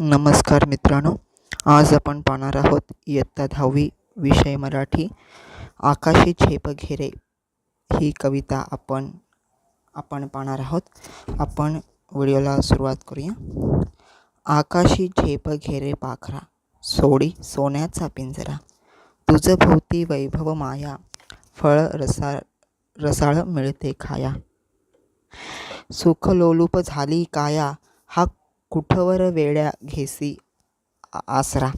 नमस्कार मित्रांनो आज आपण पाहणार आहोत इयत्ता दहावी विषय मराठी आकाशी झेप घेरे ही कविता आपण आपण पाहणार आहोत. आपण व्हिडिओला सुरुवात करूया. आकाशी झेप घेरे पाखरा सोडी सोन्याचा पिंजरा तुझं भोवती वैभव माया फळ रसा रसाळ मिळते खाया. सुखलोलूप झाली काया हा कुठवर वेड्या घेसी आसरा?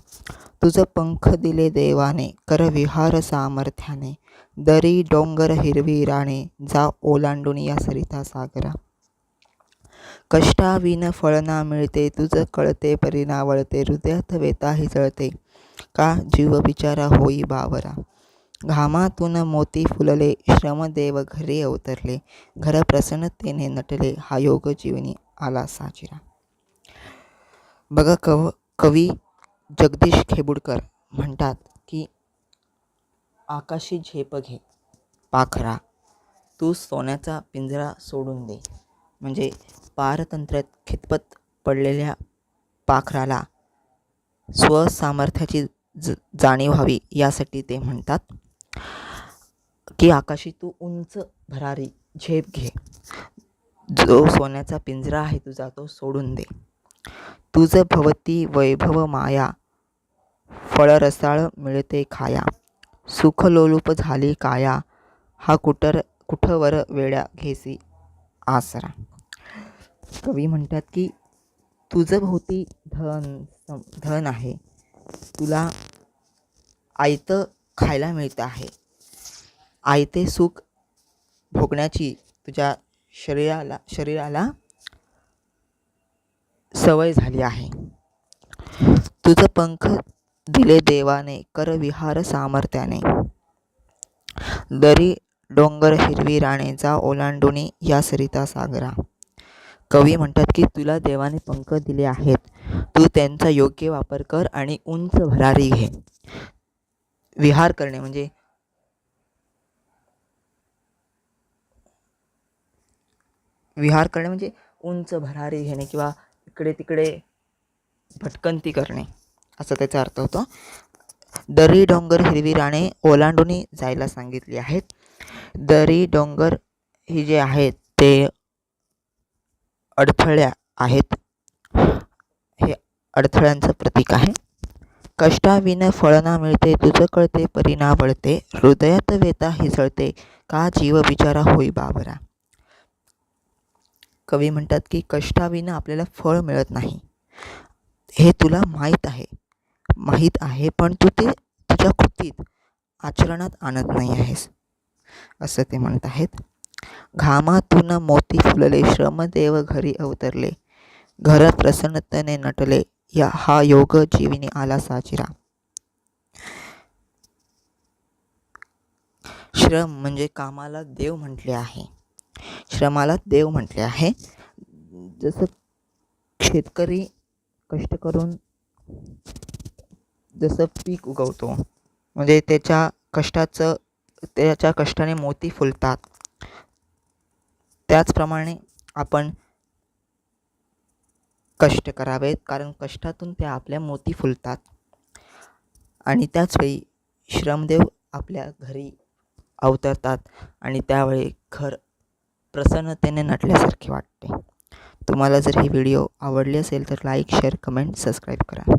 तुझं पंख दिले देवाने कर विहार सामर्थ्याने. दरी डोंगर हिरवी राणे जा ओलांडून या सरिता सागरा. कष्टाविन फळना मिळते तुझं कळते परिणा वळते हृदयात वेताही जळते. का जीव विचारा होई बावरा? घामातून मोती फुलले श्रमदेव घरी अवतरले. घर प्रसन्नतेने नटले हा योग जीवनी आला साजिरा. बघा कव कवी जगदीश खेबुडकर म्हणतात की आकाशी झेप घे पाखरा तू सोन्याचा पिंजरा सोडून दे. म्हणजे पारतंत्र्यात खितपत पडलेल्या पाखराला स्वसामर्थ्याची ज जाणीव व्हावी यासाठी ते म्हणतात की आकाशी तू उंच भरारी झेप घे. जो सोन्याचा पिंजरा आहे तुझा तो सोडून दे. तुझ भवती वैभव माया फळ रसाळ मिळते खाया. सुख लोलूप झाली काया हा कुटर कुठवर वेड्या घेसी? आसरा. कवी म्हणतात की तुझं भोवती धन धन आहे. तुला आयतं खायला मिळतं आहे. आयते सुख भोगण्याची तुझ्या शरीराला शरीराला सवय झाली आहे. तुझं पंख दिले देवाने कर विहार सामर्थ्याने. दरी डोंगर हिरवी राणेचा ओलांडुनी या सरिता सागरा. कवी म्हणतात की तुला देवाने पंख दिले आहेत. तू त्यांचा योग्य वापर कर आणि उंच भरारी घे. विहार करणे म्हणजे विहार करणे म्हणजे उंच भरारी घेणे किंवा इकडे तिकडे भटकंती करणे असा त्याचा अर्थ होतो. दरी डोंगर हिरवी राणे ओलांडून जायला सांगितली आहेत. दरी डोंगर ही जे आहेत ते अडथळ्या आहेत. हे अडथळ्यांचं प्रतीक आहे. कष्टाविन फळना मिळते तुझं कळते परिणा वळते हृदयात वेता हिसळते का जीव बिचारा होई बाबरा? कवी म्हणतात की कष्टाविना आपल्याला फळ मिळत नाही. हे तुला माहीत आहे. माहीत आहे पण तू ते तुझ्या कृतीत आचरणात आणत नाही आहेस. असं ते म्हणत आहेत. घामातून मोती फुलले श्रमदेव घरी अवतरले. घरात प्रसन्नतेने नटले. या हा योग जीवनी आला साजिरा श्रम म्हणजे कामाला देव म्हटले आहे. श्रमाला देव म्हटले आहे. जसं शेतकरी कष्ट करून जसं पीक उगवतो म्हणजे त्याच्या कष्टाचं त्याच्या कष्टाने मोती फुलतात. त्याचप्रमाणे आपण कष्ट करावेत कारण कष्टातून त्या आपल्या मोती फुलतात. आणि त्याचवेळी श्रमदेव आपल्या घरी अवतरतात आणि त्यावेळी घर प्रसन्नतेने नटल्यासारखे वाटते. तुम्हाला जर हे व्हिडिओ आवडले असेल तर लाईक शेअर कमेंट सबस्क्राईब करा.